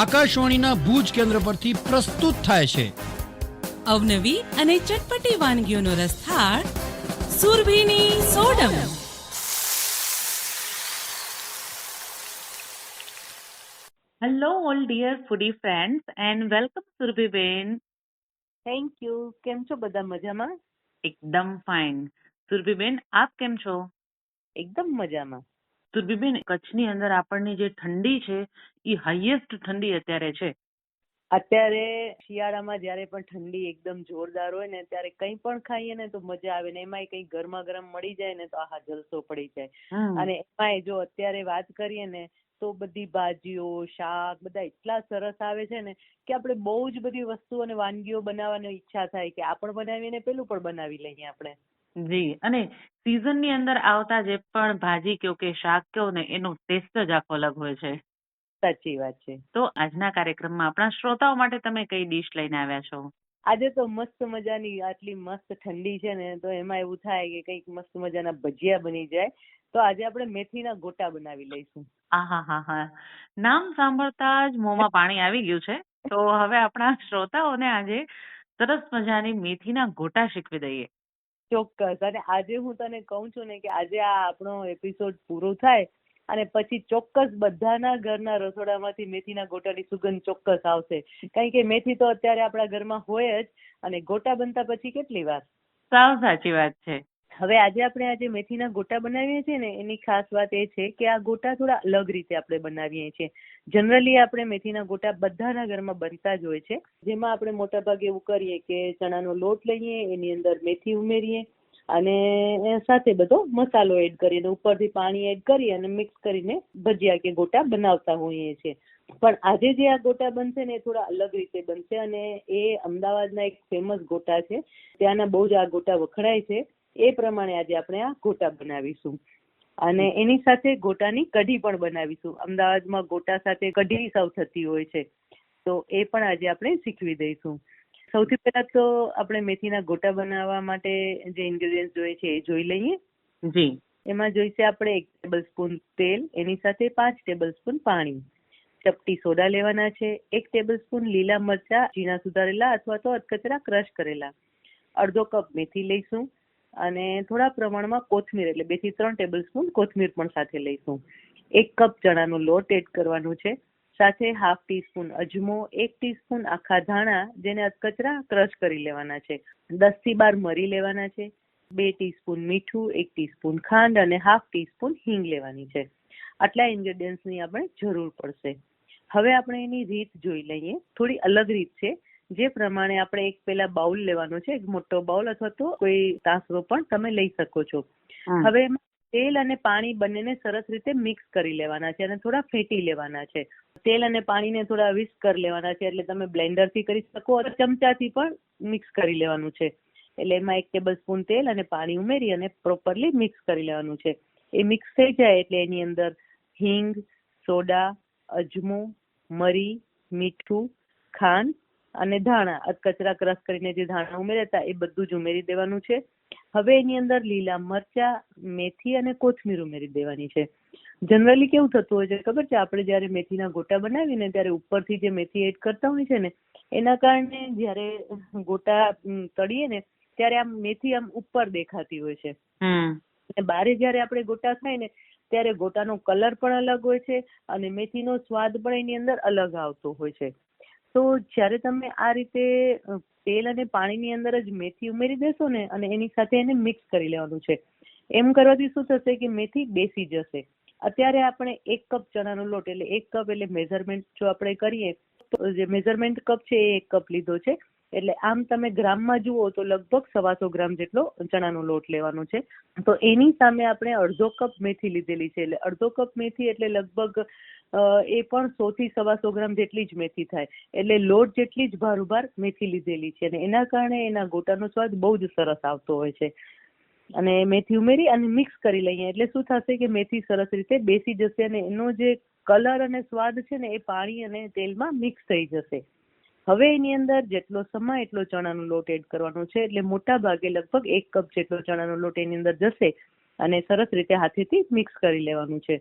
આકાશવાણીના ભુજ કેન્દ્ર પરથી પ્રસ્તુત થાય છે. અવનવી અને ચટપટી વાનગીઓનો રસથાળ સુરભીની સોડમ. Hello all dear foodie friends and welcome સુરભીબેન thank you કેમ છો બધા મજામાં? એકદમ ફાઇન સુરભીબેન આપ કેમ છો? એકદમ મજામાં. સુરભીબેન કચ્છની અંદર આપણને જે ઠંડી છે એ હાઈએસ્ટ ઠંડી અત્યારે છે? અત્યારે શિયાળામાં જ્યારે પણ ઠંડી એકદમ જોરદાર હોય ને ત્યારે કંઈ પણ ખાઈએ ને તો મજા આવે ને એમાંય કંઈ ગરમા ગરમ મળી જાય ને તો આહા જલસો પડી જાય. અને એમાંય જો અત્યારે વાત કરીએ ને તો બધી ભાજીઓ શાક બધા એટલા સરસ આવે છે ને કે આપણે બહુ જ બધી વસ્તુઓ અને વાનગીઓ બનાવવાની ઈચ્છા થાય કે આ પણ બનાવીને પેલું પણ બનાવી લઈએ આપણે. જી અને સિઝનની અંદર આવતા જે પણ ભાજી કયો કે શાક કયો ને એનો ટેસ્ટ જ આખો અલગ હોય છે. સાચી વાત છે. તો આજના કાર્યક્રમમાં આપણા શ્રોતાઓ માટે તમે કઈ ડીશ લઈને આવ્યા છો? આજે તો મસ્ત મજાની આટલી મસ્ત ઠંડી છે ને તો એમાં એવું થાય કે કંઈક મસ્ત મજાના ભજીયા બની જાય. તો આજે આપણે મેથીના ગોટા બનાવી લઈશું. આહા હા હા નામ સાંભળતા જ મોંમાં પાણી આવી ગયું છે. તો હવે આપણા શ્રોતાઓને આજે સરસ મજાની મેથીના ગોટા શીખવી દઈએ. ચોક્કસ. અને આજે હું તને કહું છું ને કે આજે આ આપણો એપિસોડ પૂરો થાય અને પછી ચોક્કસ બધાના ઘરના રસોડામાંથી મેથીના ગોટાની સુગંધ ચોક્કસ આવશે. કારણ કે મેથી તો અત્યારે આપણા ઘરમાં હોય જ અને ગોટા બનતા પછી કેટલી વાર? સાવ સાચી વાત છે. હવે આજે આપણે આજે મેથીના ગોટા બનાવીએ છીએ ને એની ખાસ વાત એ છે કે આ ગોટા થોડા અલગ રીતે આપણે બનાવીએ છીએ. જનરલી આપણે મેથીના ગોટા બધાના ઘરમાં બનતા જ હોય છે. જેમાં આપણે મોટા ભાગે એવું કરીએ કે ચણાનો લોટ લઈએ એની અંદર મેથી ઉમેરીએ અને સાથે બધો મસાલો એડ કરીને ઉપરથી પાણી એડ કરી અને મિક્સ કરીને ભજીયા કે ગોટા બનાવતા હોઈએ છીએ. પણ આજે જે આ ગોટા બનશે ને એ થોડા અલગ રીતે બનશે અને એ અમદાવાદના એક ફેમસ ગોટા છે. ત્યાંના બહુ જ આ ગોટા વખણાય છે. એ પ્રમાણે આજે આપણે આ ગોટા બનાવીશું. અને એની સાથે ગોટાની કઢી પણ બનાવીશું. અમદાવાદમાં ગોટા સાથે કઢી સર્વ થતી હોય છે. તો એ પણ આજે આપણે શીખવી દઈશું. સૌથી પહેલા તો આપણે મેથીના ગોટા બનાવવા માટે જે ઇન્ગ્રેડિયન્ટ જોઈએ છે એ જોઈ લઈએ. જી. એમાં જોઈશે આપણે એક ટેબલ સ્પૂન તેલ એની સાથે પાંચ ટેબલ સ્પૂન પાણી. ચપટી સોડા લેવાના છે એક ટેબલ સ્પૂન લીલા મરચા ઝીણા સુધારેલા અથવા તો અધકચરા ક્રશ કરેલા. અડધો કપ મેથી લઈશું અને થોડા પ્રમાણમાં કોથમીર એટલે બેથી ત્રણ ટેબલ સ્પૂન કોથમીર પણ સાથે લઈશું. એક કપ ચણાનો લોટ એડ કરવાનું છે. સાથે હાફ ટીસ્પૂન અજમો એક ટીસ્પૂન આખા ધાણા જેને અધકચરા ક્રશ કરી લેવાના છે. દસથી બાર મરી લેવાના છે. બે ટીસ્પૂન મીઠું એક ટીસ્પૂન ખાંડ અને હાફ ટીસ્પૂન હિંગ લેવાની છે. આટલા ઇન્ગ્રેડિયન્ટ્સની આપણે જરૂર પડશે. હવે આપણે એની રીત જોઈ લઈએ. થોડી અલગ રીત છે. જે પ્રમાણે આપણે એક પેલા બાઉલ લેવાનો છે એક મોટો બાઉલ અથવા તો કોઈ તાસરો પણ તમે લઈ શકો છો. હવે એમાં તેલ અને પાણી બંનેને સરસ રીતે મિક્સ કરી લેવાના છે અને થોડા ફેટી લેવાના છે. તેલ અને પાણીને થોડા વિસ્ક કરી લેવાના છે એટલે તમે બ્લેન્ડરથી કરી શકો અથવા ચમચાથી પણ મિક્સ કરી લેવાનું છે. એટલે એમાં એક ટેબલ સ્પૂન તેલ અને પાણી ઉમેરી અને પ્રોપરલી મિક્સ કરી લેવાનું છે. એ મિક્સ થઈ જાય એટલે એની અંદર હિંગ, સોડા, અજમો, મરી, મીઠું, ખાંડ અને ધાણા. અધકચરા ક્રશ કરીને જે ધાણા ઉમેર્યા હતા એ બધું જ ઉમેરી દેવાનું છે. હવે એની અંદર લીલા મરચા મેથી અને કોથમીર ઉમેરી દેવાની છે. જનરલી કેવું થતું હોય છે ખબર છે? આપણે જ્યારે મેથીના ગોટા બનાવીએ ને ત્યારે ઉપરથી જે મેથી એડ કરતા હોય છે ને એના કારણે જ્યારે ગોટા તળીએ ને ત્યારે આમ મેથી આમ ઉપર દેખાતી હોય છે. અને બારે જ્યારે આપણે ગોટા ખાય ને ત્યારે ગોટાનો કલર પણ અલગ હોય છે અને મેથીનો સ્વાદ પણ એની અંદર અલગ આવતો હોય છે. તો જ્યારે તમે આ રીતે તેલ અને પાણીની અંદર જ મેથી ઉમેરી દેશો ને અને એની સાથે એને મિક્સ કરી લેવાનું છે. એમ કરવાથી શું થશે કે મેથી બેસી જશે. અત્યારે આપણે એક કપ ચણાનો લોટ, એટલે એક કપ એટલે મેઝરમેન્ટ જો આપણે કરીએ, તો જે મેઝરમેન્ટ કપ છે એ એક કપ લીધો છે. એટલે આમ તમે ગ્રામમાં જુઓ તો લગભગ સવાસો ગ્રામ જેટલો ચણાનો લોટ લેવાનો છે. તો એની સામે આપણે અડધો કપ મેથી લીધેલી છે. એટલે અડધો કપ મેથી એટલે લગભગ એ પણ સો થી સવાસો ગ્રામ જેટલી જ મેથી થાય. એટલે લોટ જેટલી જ ભારુભાર મેથી લીધેલી છે. અને એના કારણે એના ગોટાનો સ્વાદ બહુ જ સરસ આવતો હોય છે. અને મેથી ઉમેરી અને મિક્સ કરી લઈએ. એટલે શું થશે કે મેથી સરસ રીતે બેસી જશે અને એનો જે કલર અને સ્વાદ છે ને એ પાણી અને તેલમાં મિક્સ થઈ જશે. હવે એની અંદર જેટલો સમાય, એટલો ચણાનો લોટ એડ કરવાનો છે. એટલે મોટા ભાગે લગભગ એક કપ જેટલો ચણાનો લોટ એની અંદર જશે અને સરસ રીતે હાથેથી મિક્સ કરી લેવાનું છે.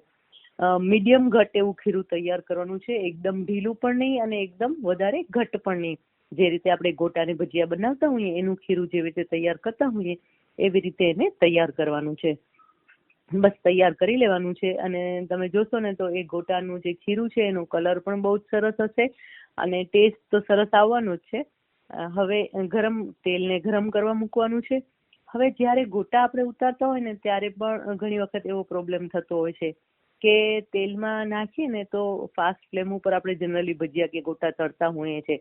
મીડિયમ ઘટ એવું ખીરું તૈયાર કરવાનું છે. એકદમ ઢીલું પણ નહીં અને એકદમ વધારે ઘટ પણ નહીં. જે રીતે આપણે ગોટાને ભજીયા બનાવતા હોઈએ, એનું ખીરું જેવી રીતે તૈયાર કરતા હોઈએ, એવી રીતે એને તૈયાર કરવાનું છે. બસ તૈયાર કરી લેવાનું છે. અને તમે જોશો ને તો એ ગોટાનું જે ખીરું છે, એનો કલર પણ બહુ જ સરસ હશે. અને ટેસ્ટ તો સરસ આવવાનો જ છે. હવે ગરમ તેલને ગરમ કરવા મૂકવાનું છે. હવે જ્યારે ગોટા આપણે ઉતારતા હોય ને ત્યારે પણ ઘણી વખત એવો પ્રોબ્લેમ થતો હોય છે કે તેલમાં નાખીએ ને તો ફાસ્ટ ફ્લેમ ઉપર આપણે જનરલી ભજીયા કે ગોટા તળતા હોઈએ છે.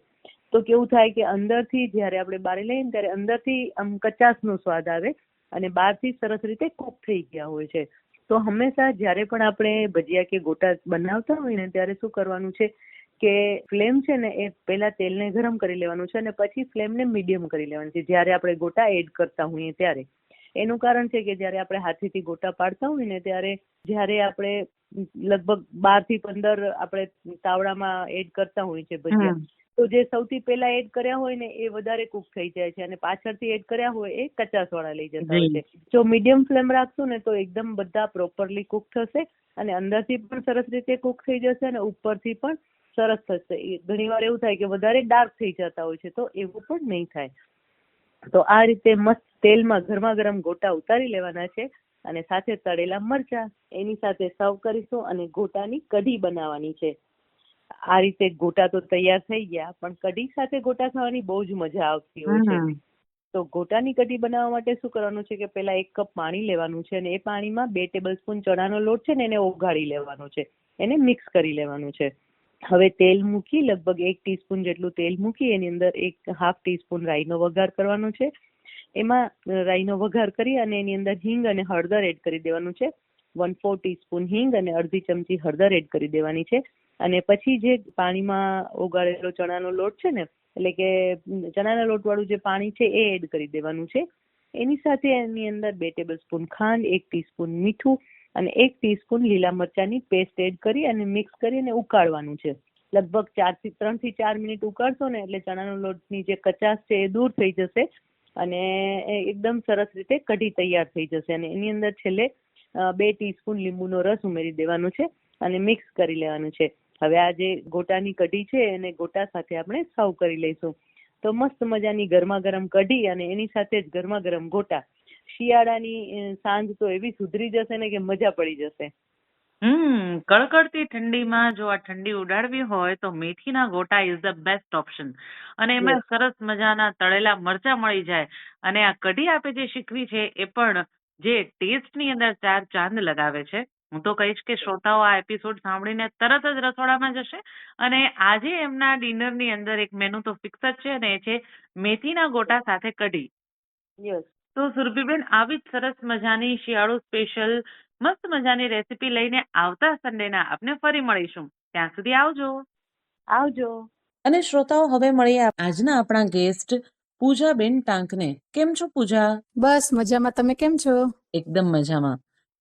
તો કેવું થાય કે અંદરથી જ્યારે આપણે બારી લઈએ ને ત્યારે અંદરથી આમ કચાસનો સ્વાદ આવે અને બહારથી સરસ રીતે કૂક થઈ ગયા હોય છે. તો હંમેશા જ્યારે પણ આપણે ભજીયા કે ગોટા બનાવતા હોય ને ત્યારે શું કરવાનું છે? કે ફ્લેમ છે ને એ પહેલા તેલને ગરમ કરી લેવાનું છે અને પછી ફ્લેમને મીડિયમ કરી લેવાની છે. જ્યારે આપણે ગોટા એડ કરતા હોઈએ ત્યારે. એનું કારણ છે કે જ્યારે આપણે હાથેથી ગોટા પાડતા હોય ને ત્યારે જ્યારે આપણે લગભગ બારથી પંદર આપણે તાવડામાં એડ કરતા હોઈએ છે ભજીયા તો જે સૌથી પહેલા એડ કર્યા હોય ને એ વધારે કુક થઈ જાય છે અને પાછળથી એડ કર્યા હોય એ કચાસ વાળા લઈ જતા હોય છે. જો મીડિયમ ફ્લેમ રાખશું ને તો એકદમ બધા પ્રોપરલી કુક થશે અને અંદરથી પણ સરસ રીતે કુક થઈ જશે અને ઉપરથી પણ સરસ થશે. ઘણી વાર એવું થાય કે વધારે ડાર્ક થઈ જતા હોય છે તો એવું પણ નહીં થાય. તો આ રીતે મસ્ત તેલમાં ગરમા ગરમ ગોટા ઉતારી લેવાના છે અને સાથે તળેલા મરચા એની સાથે સર્વ કરીશું અને ગોટાની કઢી બનાવવાની છે. આ રીતે ગોટા તો તૈયાર થઈ ગયા પણ કઢી સાથે ગોટા ખાવાની બહુ જ મજા આવતી હોય છે. તો ગોટાની કઢી બનાવવા માટે શું કરવાનું છે કે પહેલા એક કપ પાણી લેવાનું છે અને એ પાણીમાં બે ટેબલ સ્પૂન ચણાનો લોટ છે ને એને ઓગાળી લેવાનો છે. એને મિક્સ કરી લેવાનું છે. હવે તેલ મૂકી લગભગ એક ટીસ્પૂન જેટલું તેલ મૂકી એની અંદર એક હાફ ટીસ્પૂન રાઈનો વઘાર કરવાનો છે. એમાં રાઈનો વઘાર કરી અને એની અંદર હિંગ અને હળદર એડ કરી દેવાનું છે. વન ફોર ટીસ્પૂન હિંગ અને અડધી ચમચી હળદર એડ કરી દેવાની છે. અને પછી જે પાણીમાં ઓગાળેલો ચણાનો લોટ છે ને, એટલે કે ચણાના લોટ વાળું જે પાણી છે એ એડ કરી દેવાનું છે. એની સાથે એની અંદર બે ટેબલ સ્પૂન ખાંડ, એક ટીસ્પૂન મીઠું અને એક ટીસ્પૂન લીલા મરચાંની પેસ્ટ એડ કરી અને મિક્સ કરી અને ઉકાળવાનું છે. લગભગ ચારથી ત્રણથી ચાર મિનિટ ઉકાળશો ને એટલે ચણાનો લોટની જે કચાશ છે એ દૂર થઈ જશે અને એકદમ સરસ રીતે કઢી તૈયાર થઈ જશે અને એની અંદર છેલ્લે બે ટીસ્પૂન લીંબુનો રસ ઉમેરી દેવાનો છે અને મિક્સ કરી લેવાનું છે. હવે આ જે ગોટાની કઢી છે એને ગોટા સાથે આપણે સર્વ કરી લઈશું. તો મસ્ત મજાની ગરમા ગરમ કઢી અને એની સાથે જ ગરમા ગરમ ગોટા શિયાળાની સાંજ તો એવી સુધરી જશે ને કે મજા પડી જશે. હમ કડકડતી ઠંડીમાં જો આ ઠંડી ઉડાડવી હોય તો મેથીના ગોટા ઇઝ ધ બેસ્ટ ઓપ્શન અને એમાં સરસ મજાના તળેલા મરચા મળી જાય. અને આ કઢી આપે જે શીખવી છે એ પણ જે ટેસ્ટની અંદર ચાર ચાંદ લગાવે છે. હું તો કહીશ કે શ્રોતાઓ આ એપિસોડ સાંભળીને તરત જ રસોડામાં જશે. અને આજે એમના ડિનરની અંદર એક મેનુ તો ફિક્સ જ છે અને એ છે મેથીના ગોટા સાથે કઢી. યસ તો સુરભીબેન આવી જ સરસ મજાની શિયાળુ સ્પેશિયલ મસ્ત મજાની રેસીપી લઈને આવતા સન્ડેના આપને ફરી મળીશું. ત્યાં સુધી આવજો. આવજો. અને શ્રોતાઓ હવે મળીએ આજના આપણા ગેસ્ટ પૂજાબેન ટાંકને. કેમ છો પૂજા? બસ મજામાં. તમે કેમ છો? એકદમ મજામાં.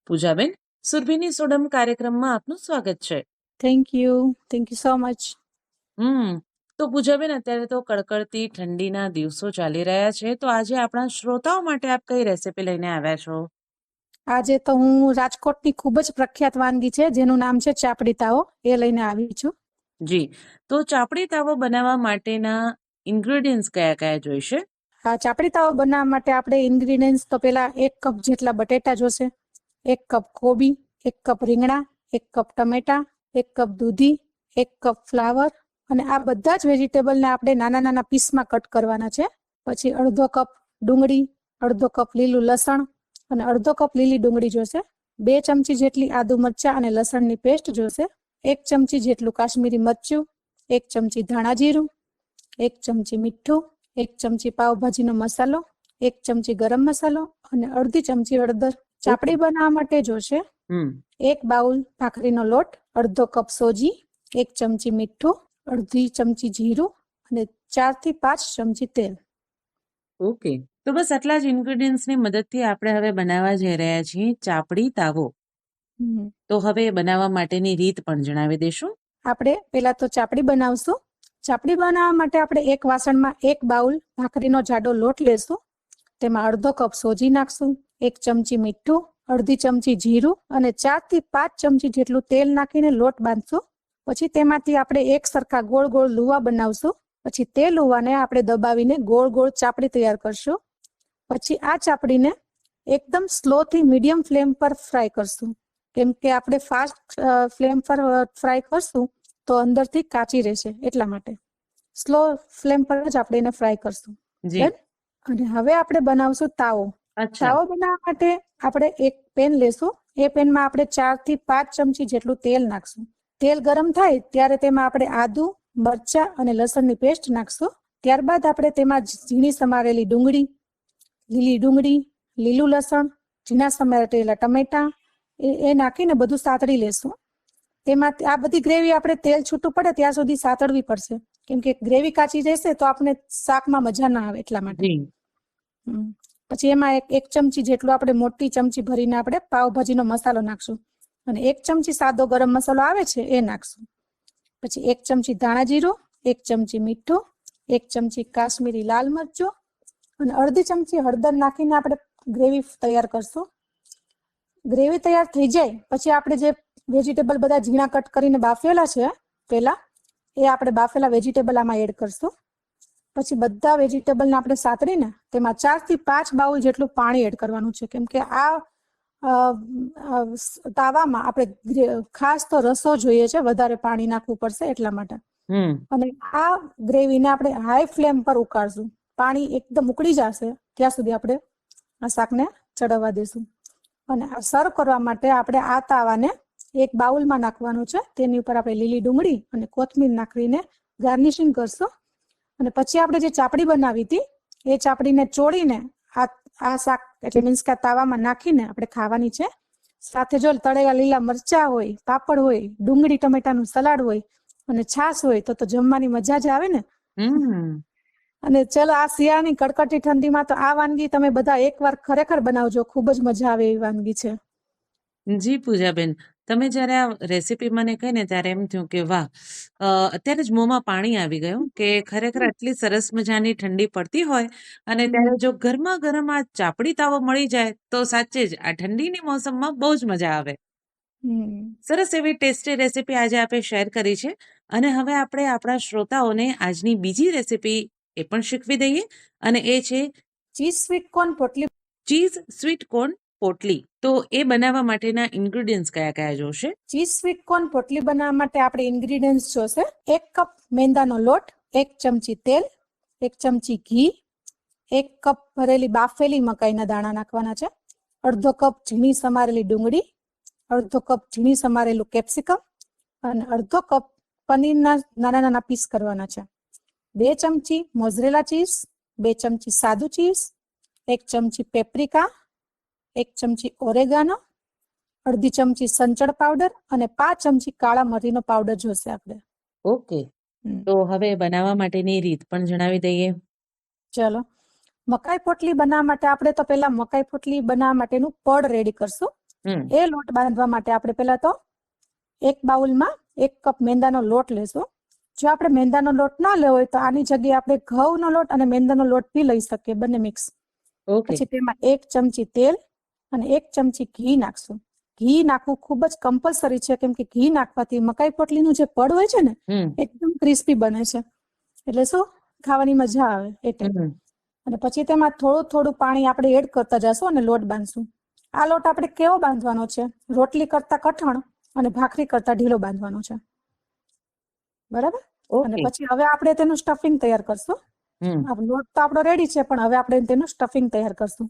પૂજાબેન સુરભીની સોડમ કાર્યક્રમમાં આપનું સ્વાગત છે. Thank you thank you so much hmm. તો પૂજાબેન અત્યારે તો કડકડતી ઠંડીના દિવસો ચાલી રહ્યા છે. તો આજે આપણા શ્રોતાઓ માટે આપ કઈ રેસીપી લઈને આવ્યા છો? આજે તો હું રાજકોટની ખૂબ જ પ્રખ્યાત વાનગી છે જેનું નામ છે ચાપડી તાવો એ લઈને આવી છું. જી. તો ચાપડી તાવો બનાવવા માટેના ઇન્ગ્રેડિયન્ટ્સ કયા કયા જોઈશે? આ ચાપડી તાવો બનાવવા માટે આપણે ઇન્ગ્રેડિયન્ટ્સ તો પહેલા એક કપ જેટલા બટેટા જોશે એક કપ કોબી એક કપ રીંગણા એક કપ ટમેટા એક કપ દૂધી એક કપ ફ્લાવર અને આ બધા જ વેજીટેબલને આપણે નાના નાના પીસમાં કટ કરવાના છે. પછી અડધો કપ ડુંગળી અડધો કપ લીલું લસણ અને અડધો કપ લીલી ડુંગળી જોશે. બે ચમચી જેટલી આદુ મરચાં અને લસણની પેસ્ટ જોશે. એક ચમચી જેટલું કાશ્મીરી મરચું એક ચમચી ધાણા જીરું એક ચમચી મીઠું એક ચમચી પાવભાજીનો મસાલો એક ચમચી ગરમ મસાલો અને અડધી ચમચી હળદર. ચાપડી બનાવવા માટે જોશે. હમ. એક બાઉલ ભાખરીનો લોટ અડધો કપ સોજી એક ચમચી મીઠું અડધી ચમચી જીરું અને ચારથી પાંચ ચમચી તેલ. ઓકે. તો બસ આટલા જ ઇન્ગ્રેડિયન્ટ્સની મદદથી આપણે હવે બનાવવા જઈ રહ્યા છીએ ચાપડી તાવો. તો હવે બનાવવા માટેની રીત પણ જણાવી દેશું આપણે પહેલા તો ચાપડી બનાવશું. ચાપડી બનાવવા માટે આપણે એક વાસણમાં એક બાઉલ ભાખરીનો જાડો લોટ લેશું. તેમાં અડધો કપ સોજી નાખશું એક ચમચી મીઠું અડધી ચમચી જીરું અને ચારથી પાંચ ચમચી જેટલું તેલ નાખીને લોટ બાંધશું. પછી તેમાંથી આપણે એક સરખા ગોળ ગોળ લુવા બનાવશું. પછી તે લુવાને આપણે દબાવીને ગોળ ગોળ ચાપડી તૈયાર કરશું. પછી આ ચાપડીને એકદમ સ્લો થી મીડિયમ ફ્લેમ પર ફ્રાય કરશું. કેમ કે આપણે ફાસ્ટ ફ્લેમ પર ફ્રાય કરશું તો અંદરથી કાચી રહેશે એટલા માટે. સ્લો ફ્લેમ પર જ આપણે એને ફ્રાય કરશું. અને હવે આપણે બનાવશું તાવો. તાવો બનાવવા માટે આપણે એક પેન લેશું. એ પેનમાં આપણે ચારથી પાંચ ચમચી જેટલું તેલ નાખશું. તેલ ગરમ થાય ત્યારે તેમાં આપણે આદુ મરચા અને લસણની પેસ્ટ નાખશું. ત્યારબાદ આપણે તેમાં ઝીણી સમારેલી ડુંગળી લીલી ડુંગળી લીલું લસણ ઝીણા સમારેલા ટમેટા એ નાખીને બધું સાતળી લેશું. તેમાં આ બધી ગ્રેવી આપણે તેલ છૂટું પડે ત્યાં સુધી સાતળવી પડશે. કેમ કે ગ્રેવી કાચી જશે તો આપણે શાકમાં મજા ના આવે એટલા માટે. પછી એમાં એક એક ચમચી જેટલું આપણે મોટી ચમચી ભરીને આપણે પાવભાજીનો મસાલો નાખશું. અને એક ચમચી સાદો ગરમ મસાલો આવે છે, એ નાખશું. પછી એક ચમચી ધાણા જીરું, એક ચમચી મીઠું, એક ચમચી કાશ્મીરી લાલ મરચું અને અડધી ચમચી હળદર નાખીને આપણે ગ્રેવી તૈયાર કરશું. ગ્રેવી તૈયાર થઈ જાય, પછી આપણે જે વેજીટેબલ બધા ઝીણા કટ કરીને બાફેલા છે, પેલા, એ આપણે બાફેલા વેજીટેબલ આમાં એડ કરશું. પછી બધા વેજીટેબલને આપણે સાતરીને તેમાં ચારથી પાંચ બાઉલ જેટલું પાણી એડ કરવાનું છે, કેમ કે આ તાવામાં આપણે ખાસ તો રસો જોઈએ છે વધારે પાણી નાખવું પડશે એટલા માટે. અને આ ગ્રેવીને આપણે હાઈ ફ્લેમ પર ઉકાળશું. પાણી એકદમ ઉકળી જશે ત્યાં સુધી આપણે આ શાકને ચડવવા દેશું. અને સર્વ કરવા માટે આપણે આ તાવાને એક બાઉલમાં નાખવાનું છે. તેની ઉપર આપણે લીલી ડુંગળી અને કોથમીર નાખીને ગાર્નિશિંગ કરશું. અને પછી આપણે જે ચાપડી બનાવી હતી એ ચાપડીને ચોળીને આ આ શાક એટલે મીન્સ કે તાવામાં નાખીને આપણે ખાવાની છે. સાથે જો તળેલા લીલા મરચા હોય પાપડ હોય ડુંગળી ટમેટાનું સલાડ હોય અને છાશ હોય તો તો જમવાની મજા જ આવે ને. હમ. અને ચલો આ શિયાળાની કડકડતી ઠંડીમાં તો આ વાનગી તમે બધા એકવાર ખરેખર બનાવજો. ખૂબ જ મજા આવે એવી વાનગી છે. જી પૂજાબેન તમે જ્યારે આ રેસીપી મને કહી ને ત્યારે એમ થયું કે વાહ અત્યારે જ મોંમાં પાણી આવી ગયું કે ખરેખર આટલી સરસ મજાની ઠંડી પડતી હોય અને. ત્યારે જો ગરમા ગરમ આ ચાપડી તાવો મળી જાય તો સાચે જ આ ઠંડીની મોસમમાં બહુ જ મજા આવે. સરસ એવી ટેસ્ટી રેસીપી આજે આપણે શેર કરી છે અને હવે આપણે આપણા શ્રોતાઓને આજની બીજી રેસીપી એ પણ શીખવી દઈએ અને એ છે ચીઝ સ્વીટ કોર્ન પોટલી ચીઝ સ્વીટ કોર્ન પોટલી. તો એ બનાવવા માટેના ઇન્ગ્રેડિયન્ટ્સ કયા કયા જોશે? ચીઝ સ્વીટ કોર્ન પોટલી બનાવવા માટે આપણે ઇન્ગ્રીડિયન્ટ્સ જોશે. એક કપ મેંદાનો લોટ, એક ચમચી તેલ, એક ચમચી ઘી, એક કપ ભરેલી બાફેલી મકાઈના દાણા નાખવાના છે, અડધો કપ ઝીણી સમારેલી ડુંગળી, અડધો કપ ઝીણી સમારેલું કેપ્સિકમ અને અડધો કપ પનીરના નાના નાના પીસ કરવાના છે. બે ચમચી મોઝરેલા ચીઝ બે ચમચી સાદું ચીઝ એક ચમચી પેપ્રિકા એક ચમચી ઓરેગાનો અડધી ચમચી સંચળ પાવડર અને પાંચ ચમચી કાળા મરીનો પાવડર જોશે આપણે. ઓકે. તો હવે બનાવવા માટેની રીત પણ જણાવી દઈએ. ચલો. મકાઈ પોટલી બનાવવા માટે આપણે તો પહેલા મકાઈ પોટલી બનાવવા માટેનું પડ રેડી કરશું. એ લોટ બાંધવા માટે આપણે પેલા તો એક બાઉલમાં એક કપ મેંદાનો લોટ લેશું. જો આપણે મેંદાનો લોટ ના લેવો હોય તો આની જગ્યાએ આપણે ઘઉંનો લોટ અને મેંદાનો લોટ બી લઈ શકીએ બંને મિક્સ. પછી તેમાં એક ચમચી તેલ અને એક ચમચી ઘી નાખશું. ઘી નાખવું ખૂબ જ કમ્પલસરી છે કેમ કે ઘી નાખવાથી મકાઈ પોટલીનું જે પડ હોય છે ને એકદમ ક્રિસ્પી બને છે. એટલે શું? ખાવાની મજા આવે એટલે અને પછી તેમાં થોડું થોડું પાણી આપણે એડ કરતા જશું અને લોટ બાંધશું. આ લોટ આપણે કેવો બાંધવાનો છે? રોટલી કરતા કઠણ અને ભાખરી કરતા ઢીલો બાંધવાનો છે. બરાબર? અને પછી હવે આપણે તેનું સ્ટફિંગ તૈયાર કરશું. હમ. લોટ તો આપણો રેડી છે પણ હવે આપણે તેનું સ્ટફિંગ તૈયાર કરશું.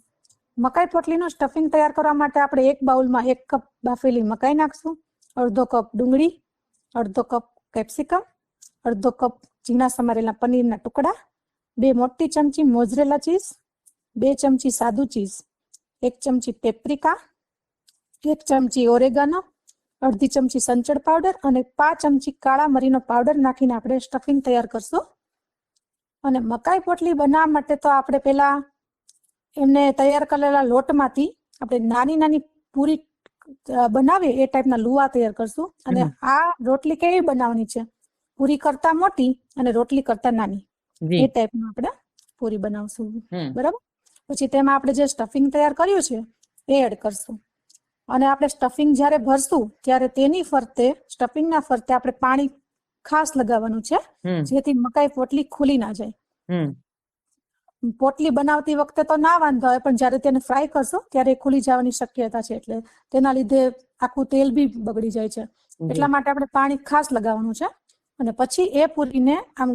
મકાઈ પોટલીનું સ્ટફિંગ તૈયાર કરવા માટે આપણે એક બાઉલમાં એક કપ બાફેલી મકાઈ નાખશું, અડધો કપ ડુંગળી, અડધો કપ કેપ્સિકમ અડધો કપ ઝીણા સમારેલા પનીરના ટુકડા, બે મોટી ચમચી મોઝરેલા ચીઝ બે ચમચી સાદું ચીઝ એક ચમચી પેપ્રિકા એક ચમચી ઓરેગાનો અડધી ચમચી સંચળ પાવડર અને પાંચ ચમચી કાળા મરીનો પાવડર નાખીને આપણે સ્ટફિંગ તૈયાર કરશું. અને મકાઈ પોટલી બનાવવા માટે તો આપણે પેલા એમને તૈયાર કરેલા લોટમાંથી આપણે નાની નાની પૂરી બનાવીએ એ ટાઈપના લુવા તૈયાર કરશું. અને આ રોટલી કેવી બનાવવાની છે? પૂરી કરતા મોટી અને રોટલી કરતા નાની. એ ટાઈપનું આપણે પૂરી બનાવશું. બરાબર? પછી તેમાં આપણે જે સ્ટફિંગ તૈયાર કર્યું છે એ એડ કરશું. અને આપણે સ્ટફિંગ જ્યારે ભરશું ત્યારે તેની ફરતે સ્ટફિંગના ફરતે આપણે પાણી ખાસ લગાવવાનું છે જેથી મકાઈ પોટલી ખુલી ના જાય. પોટલી બનાવતી વખતે તો ના વાંધો આવે પણ જ્યારે તેને ફ્રાય કરશો ત્યારે ખુલી જવાની શક્યતા છે એટલે તેના લીધે આખું તેલ બી બગડી જાય છે. એટલા માટે આપણે પાણી ખાસ લગાવવાનું છે અને પછી એ પૂરીને આમ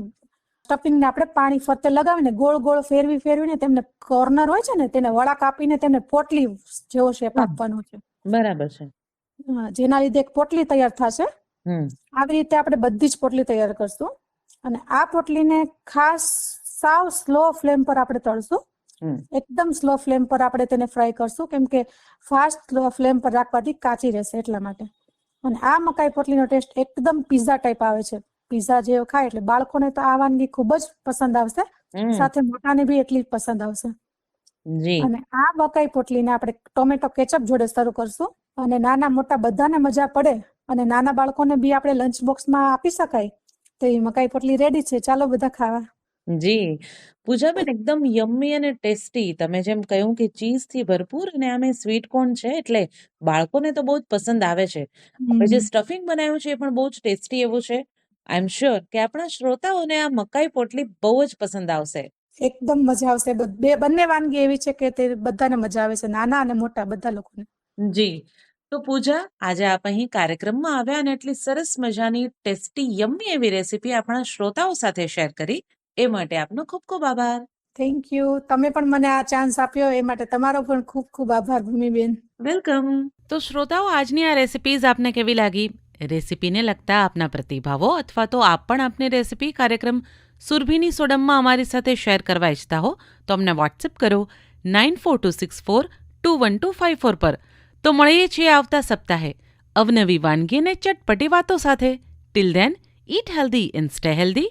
સ્ટફિંગને આપણે પાણી ફરતે લગાવીને ગોળ ગોળ ફેરવી ફેરવીને તેમને કોર્નર હોય છે ને તેને વળા કાપીને તેને પોટલી જેવો શેપ આપવાનો છે. બરાબર છે. જેના લીધે એક પોટલી તૈયાર થશે. આવી રીતે આપણે બધી જ પોટલી તૈયાર કરશું. અને આ પોટલીને ખાસ સાવ સ્લો ફ્લેમ પર આપણે તળશું. એકદમ સ્લો ફ્લેમ પર આપણે તેને ફ્રાય કરશું કેમ કે ફાસ્ટ સ્લો ફ્લેમ પર રાખવાથી કાચી રહેશે એટલા માટે. અને આ મકાઈ પોટલીનો ટેસ્ટ એકદમ પીઝા ટાઈપ આવે છે. પીઝા જેવો ખાય એટલે બાળકોને તો આ વાનગી ખૂબ જ પસંદ આવશે. સાથે મોટાને બી એટલી જ પસંદ આવશે. અને આ મકાઈ પોટલીને આપણે ટોમેટો કેચઅપ જોડે શરૂ કરશું. અને નાના મોટા બધાને મજા પડે અને નાના બાળકોને બી આપણે લંચ બોક્સમાં આપી શકાય. તો એ મકાઈ પોટલી રેડી છે. ચાલો બધા ખાવા. જી. પૂજાબેન એકદમ યમ્મી અને ટેસ્ટી. તમે જેમ કહ્યું કે ચીઝથી ભરપૂર અને આમે સ્વીટ કોર્ન છે એટલે બાળકોને તો બહુ જ પસંદ આવે છે. આપણે જે. સ્ટફિંગ બનાવ્યું છે એ પણ બહુ જ ટેસ્ટી એવું છે. આઈ એમ શ્યોર કે આપણા શ્રોતાઓને આ મકાઈ પોટલી બહુ જ પસંદ આવશે. એકદમ મજા આવશે. બે બંને વાનગી એવી છે કે તે બધાને મજા આવે છે નાના અને મોટા બધા લોકોને. જી. તો પૂજા આજે આપ અહીં કાર્યક્રમમાં આવ્યા અને એટલી સરસ મજાની ટેસ્ટી યમ્મી એવી રેસીપી આપણા શ્રોતાઓ સાથે શેર કરી. એ માટે આપનો ખૂબ ખૂબ આભાર. થેન્ક યુ તમે પણ મને આ ચાન્સ આપ્યો એ માટે તમારો પણ ખૂબ ખૂબ આભાર ભૂમિબેન. વેલકમ તો શ્રોતાઓ આજની આ રેસિપીઝ આપને કેવી લાગી? રેસિપીને લગતા આપના પ્રતિભાવો અથવા તો આપ પણ આપની રેસિપી કાર્યક્રમ સુરભીની સોડમમાં અમારી સાથે શેર કરવા ઈચ્છતા હો તો અમને વોટ્સએપ કરો nine four two six four two one two five four પર. તો મળીએ છીએ આવતા સપ્તાહે અવનવી વાનગી અને ચટપટી વાતો સાથે. Till then eat healthy and stay healthy